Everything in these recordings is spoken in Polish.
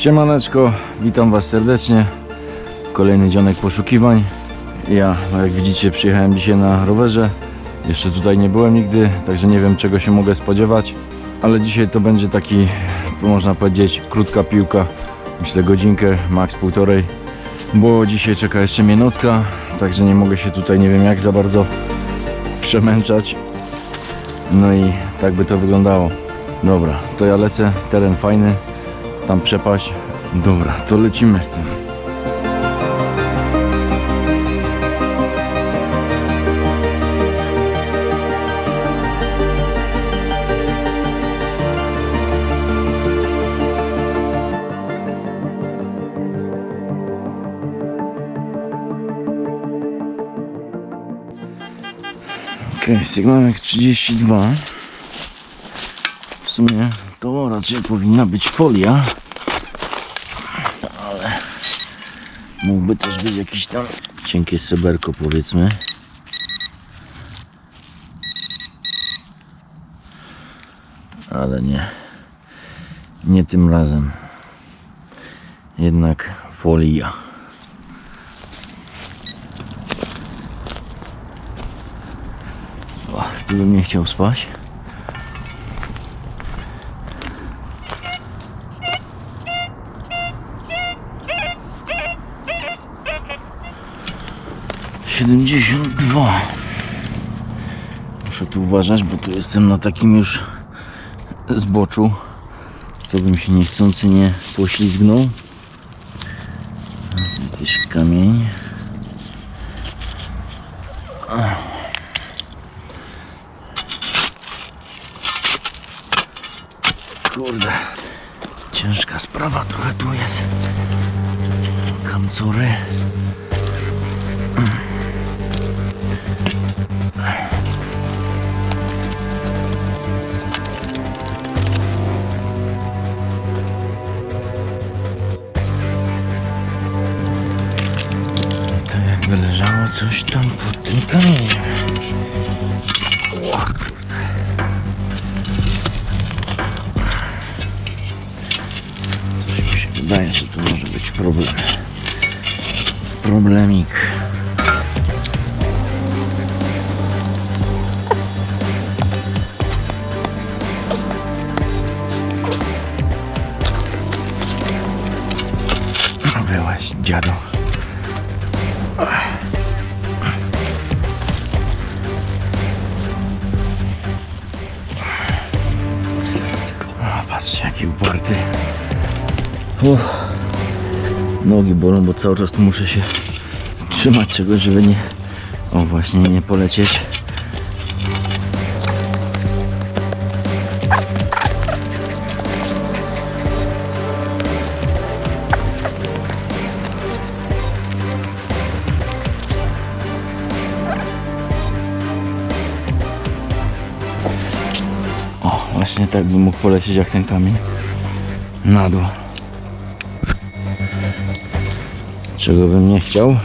Siemaneczko, witam Was serdecznie. Kolejny dzionek poszukiwań. Ja, no jak widzicie, przyjechałem dzisiaj na rowerze. Jeszcze tutaj nie byłem nigdy, także nie wiem czego się mogę spodziewać. Ale dzisiaj to będzie taki, można powiedzieć, krótka piłka. Myślę godzinkę, maks półtorej. Bo dzisiaj czeka jeszcze mnie nocka, także nie mogę się tutaj, nie wiem jak za bardzo przemęczać. No i tak by to wyglądało. Dobra, to ja lecę, teren fajny, tam przepaść. Dobra, to lecimy z tym. Okej, sygnałek 32. W sumie to raczej powinna być folia. Ale mógłby też być jakiś tam cienkie seberko powiedzmy. Ale nie. Nie tym razem. Jednak folia. O, tu bym nie chciał spać. Siedemdziesiąt dwa. Muszę tu uważać, bo tu jestem na takim już zboczu. Co bym się niechcący nie poślizgnął. Jakiś kamień. Kurde, ciężka sprawa trochę tu jest. Kamcury. Tak jakby leżało coś tam pod tym kamieniem. Coś mi się wydaje, że to może być problem. Problemik. Dziadu. O, patrzcie, jaki uparty. Uff. Nogi bolą, bo cały czas tu muszę się trzymać czegoś, żeby nie... O, właśnie nie polecieć. Właśnie tak bym mógł polecieć jak ten kamień. Na dół. Czego bym nie chciał?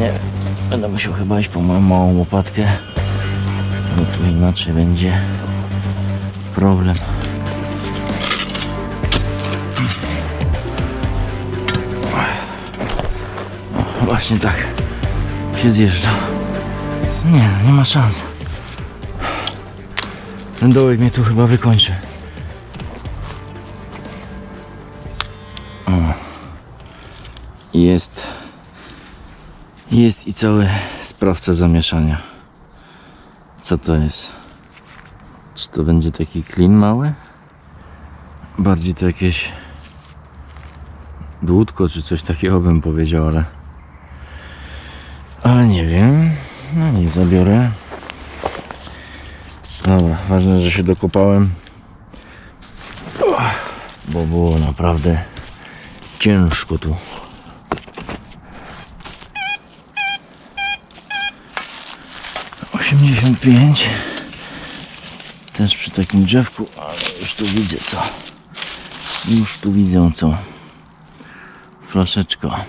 Nie. Będę musiał chyba iść po moją małą łopatkę. Bo tu inaczej będzie problem. O, właśnie tak się zjeżdża. Nie, nie ma szans. Ten dołek mnie tu chyba wykończy. O. Jest. Jest i cały sprawca zamieszania. Co to jest? Czy to będzie taki klin mały? Bardziej to jakieś dłutko czy coś takiego bym powiedział, ale ale nie wiem. No nie zabiorę. Dobra, ważne, że się dokopałem. Bo było naprawdę ciężko tu. Osiemdziesiąt pięć. Też przy takim drzewku, ale już tu widzę co. Już tu widzę co. Flaszeczka.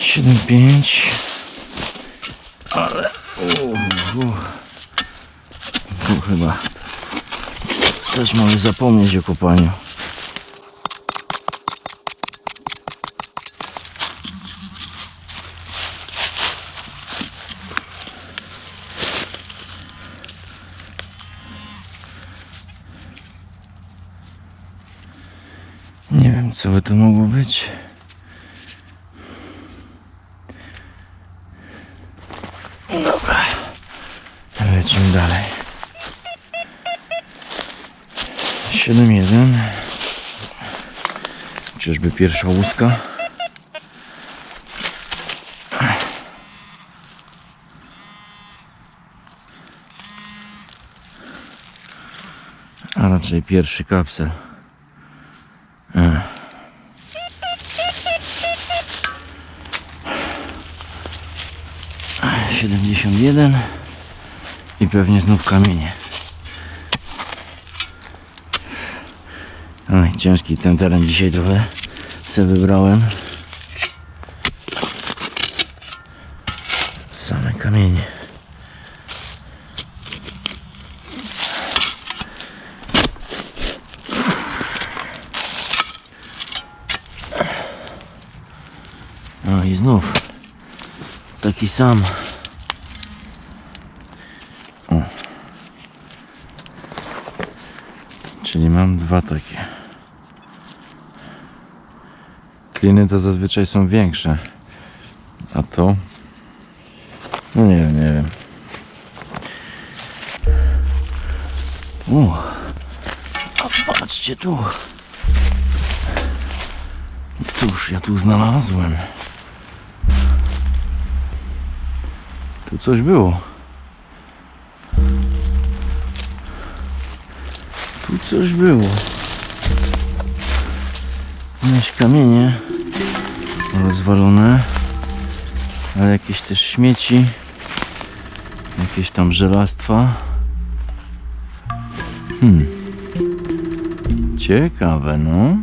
Siedem pięć. Ale. Tu chyba też mamy zapomnieć o kopaniu. Nie wiem, co by to mogło być. Dobra. Lecimy dalej. 7-1. Czyżby pierwsza łuska? A raczej pierwszy kapsel. E. Siedemdziesiąt jeden i pewnie znów kamienie. Ciężki ten teren dzisiaj trochę se wybrałem. Same kamienie. No i znów taki sam. Czyli mam dwa takie. Kliny to zazwyczaj są większe. A to? No nie wiem, nie wiem. U. A patrzcie tu. Cóż ja tu znalazłem? Tu coś było. Tu coś było. Jakieś kamienie rozwalone, ale jakieś też śmieci, jakieś tam żelastwa. Hmm. Ciekawe, no.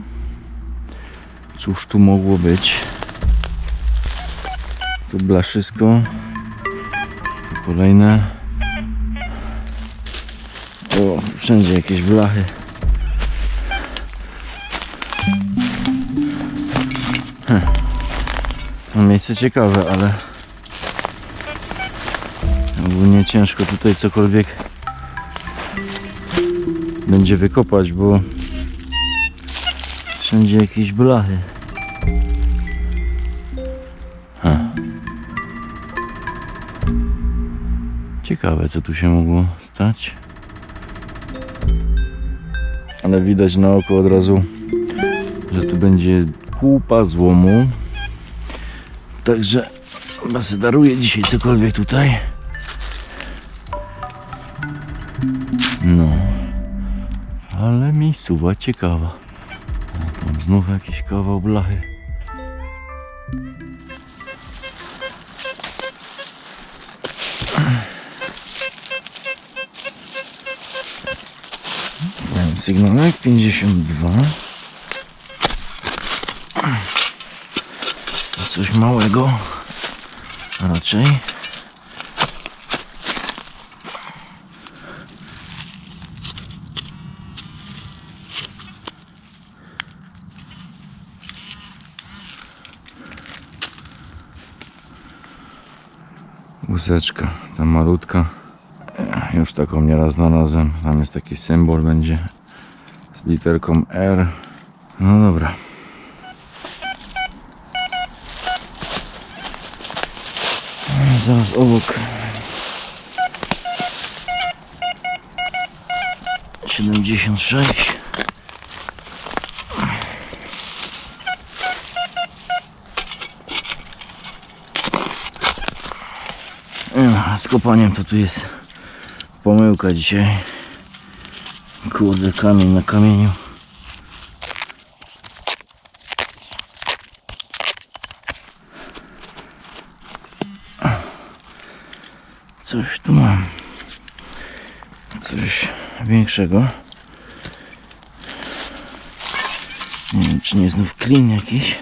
Cóż tu mogło być? Tu blaszysko. Kolejne. O, wszędzie jakieś blachy. Hm. No, miejsce ciekawe, ale ogólnie ciężko tutaj cokolwiek będzie wykopać, bo wszędzie jakieś blachy. Ha. Ciekawe, co tu się mogło stać. Ale widać na oko od razu, że tu będzie kupa złomu. Także chyba daruję dzisiaj cokolwiek tutaj. No. Ale miejscowa ciekawa. O, tam znów jakiś kawał blachy. Mam sygnałek 52. coś małego raczej. Łuseczka, ta malutka. E, Już taką nieraz znalazłem. Tam jest taki symbol, będzie z literką R. No dobra. Zaraz obok. 76. No, z kopaniem to tu jest pomyłka dzisiaj. Kurde, kamień na kamieniu. Coś tu mam. Coś większego. Nie wiem, czy nie znów klin jakiś.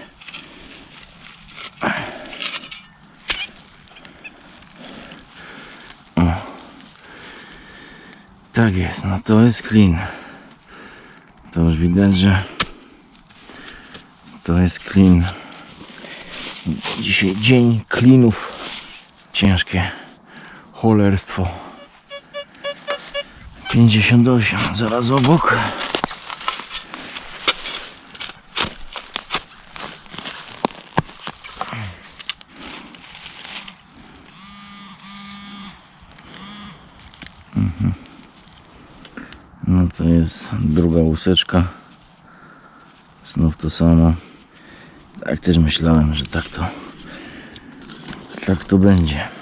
Tak jest, no to jest clean. To już widać, że to jest clean. Dzisiaj dzień cleanów. Ciężkie cholerstwo. 58, zaraz obok. No to jest druga łuseczka. Znów to samo. Tak też myślałem, że tak to tak to będzie.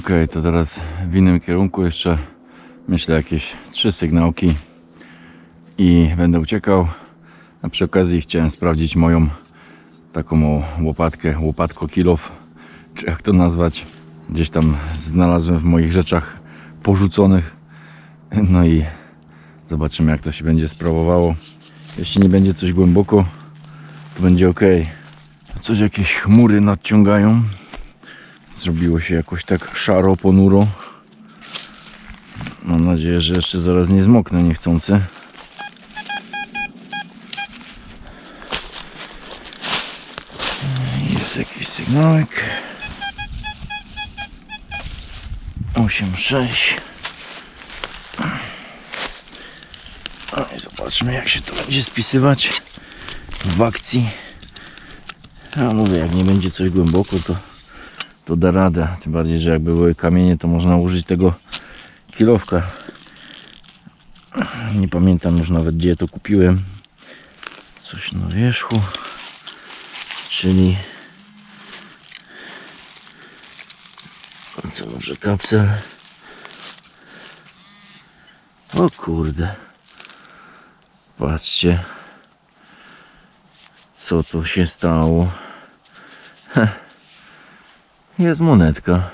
Ok, to teraz w innym kierunku jeszcze myślę jakieś trzy sygnałki i będę uciekał. A przy okazji chciałem sprawdzić moją taką łopatkę, łopatko kilof, czy jak to nazwać. Gdzieś tam znalazłem w moich rzeczach porzuconych. No i zobaczymy jak to się będzie sprawowało. Jeśli nie będzie coś głęboko, to będzie ok. Coś jakieś chmury nadciągają. Zrobiło się jakoś tak szaro, ponuro. Mam nadzieję, że jeszcze zaraz nie zmoknę niechcący. Jest jakiś sygnałek. 8-6. No i zobaczmy jak się to będzie spisywać w akcji. Ja mówię, jak nie będzie coś głęboko, to, to da radę. Tym bardziej, że jakby były kamienie, to można użyć tego kilowka. Nie pamiętam już nawet gdzie to kupiłem. Coś na wierzchu. Czyli co może kapsel? O kurde. Patrzcie. Co tu się stało? Heh. Jest monetka.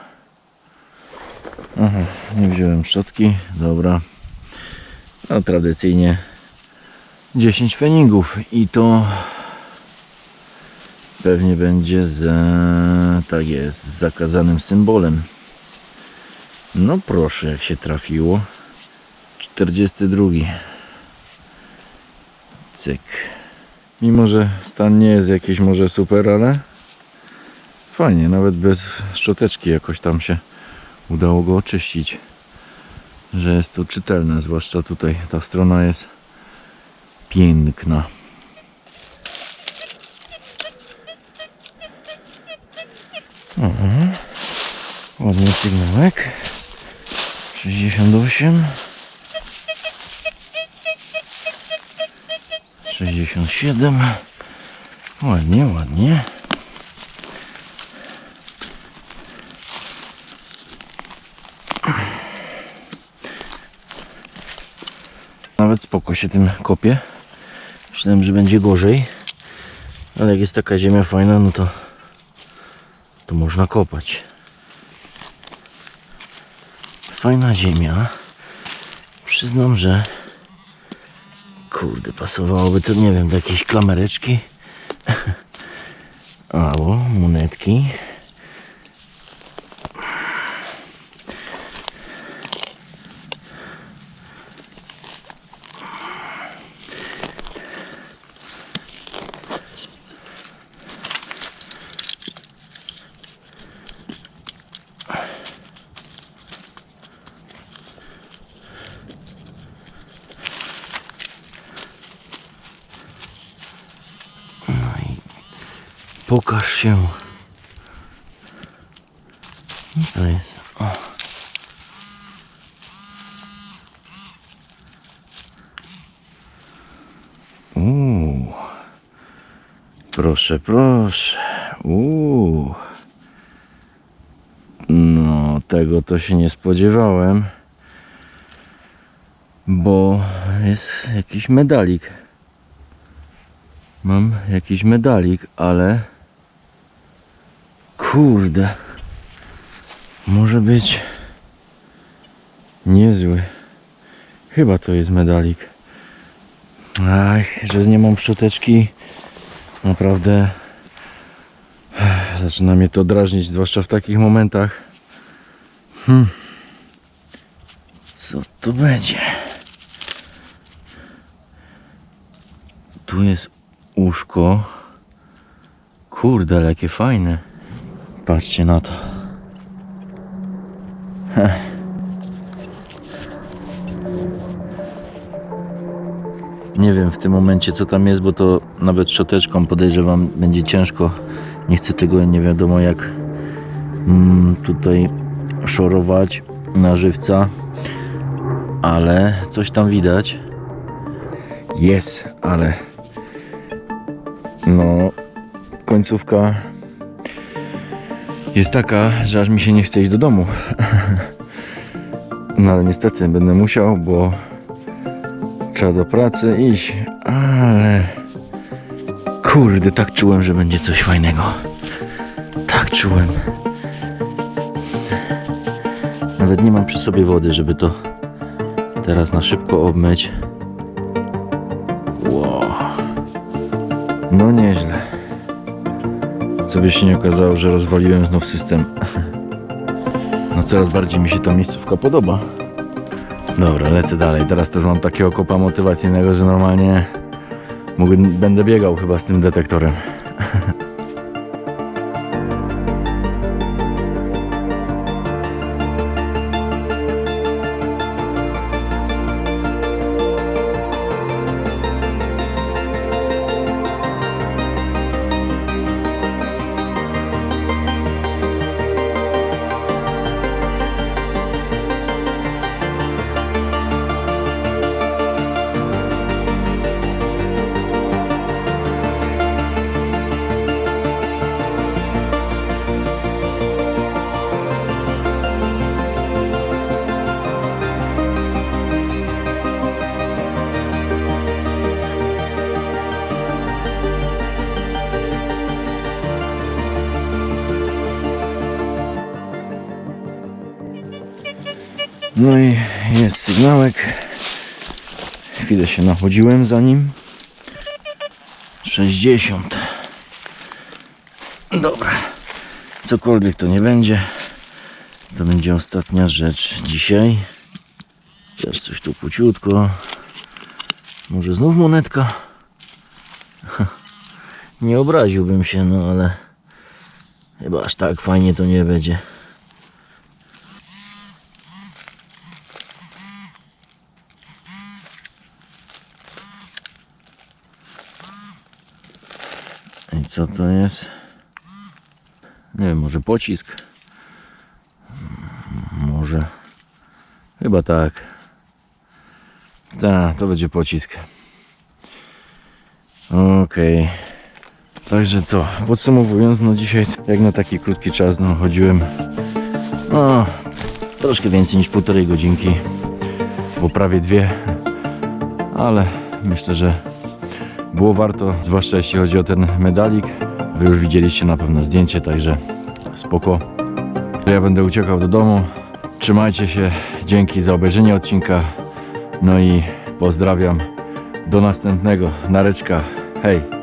Aha, nie wziąłem szczotki. Dobra. No tradycyjnie 10 feningów i to pewnie będzie z tak jest, z zakazanym symbolem. No proszę, jak się trafiło. 42. Cyk. Mimo, że stan nie jest jakiś może super, ale fajnie, nawet bez szczoteczki jakoś tam się udało go oczyścić. Że jest to czytelne, zwłaszcza tutaj ta strona jest piękna. Mhm. Ładny sygnałek. 68. 67. Ładnie, ładnie. Nawet spoko się tym kopie. Myślałem, że będzie gorzej. Ale jak jest taka ziemia fajna, no to to można kopać. Fajna ziemia. Przyznam, że kurde, pasowałoby to, nie wiem, do jakiejś klamereczki. Albo monetki. Pokaż się. Co jest? O. Uuu. Proszę, proszę. Uuu. No, tego to się nie spodziewałem. Bo jest jakiś medalik. Mam jakiś medalik, ale kurde, może być niezły. Chyba to jest medalik. Ach, że nie mam szczoteczki, naprawdę zaczyna mnie to drażnić, zwłaszcza w takich momentach. Hmm. Co to będzie? Tu jest łóżko. Kurde, ale jakie fajne. Patrzcie na to. Nie wiem w tym momencie co tam jest, bo to nawet szczoteczką podejrzewam będzie ciężko. Nie chcę tego nie wiadomo jak mm, tutaj szorować na żywca, ale coś tam widać. Jest, ale no końcówka jest taka, że aż mi się nie chce iść do domu. No ale niestety będę musiał, bo trzeba do pracy iść, ale kurde, tak czułem, że będzie coś fajnego. Tak czułem. Nawet nie mam przy sobie wody, żeby to teraz na szybko obmyć. Wow. No nieźle. Co by się nie okazało, że rozwaliłem znów system. No coraz bardziej mi się ta miejscówka podoba. Dobra, lecę dalej. Teraz też mam takiego kopa motywacyjnego, że normalnie mógł, będę biegał chyba z tym detektorem. No i jest sygnałek. Chwilę się nachodziłem za nim. 60. Dobra. Cokolwiek to nie będzie. To będzie ostatnia rzecz dzisiaj. Też coś tu płciutko. Może znów monetka? Nie obraziłbym się, no ale chyba aż tak fajnie to nie będzie. Co to jest? Nie wiem, może pocisk? Może. Chyba tak. Tak, to będzie pocisk. Okej. Także co, podsumowując, no dzisiaj jak na taki krótki czas, no chodziłem no troszkę więcej niż półtorej godzinki, bo prawie dwie, ale myślę, że było warto, zwłaszcza jeśli chodzi o ten medalik. Wy już widzieliście na pewno zdjęcie, także spoko. Ja będę uciekał do domu. Trzymajcie się, dzięki za obejrzenie odcinka. No i pozdrawiam. Do następnego. Nareczka. Hej.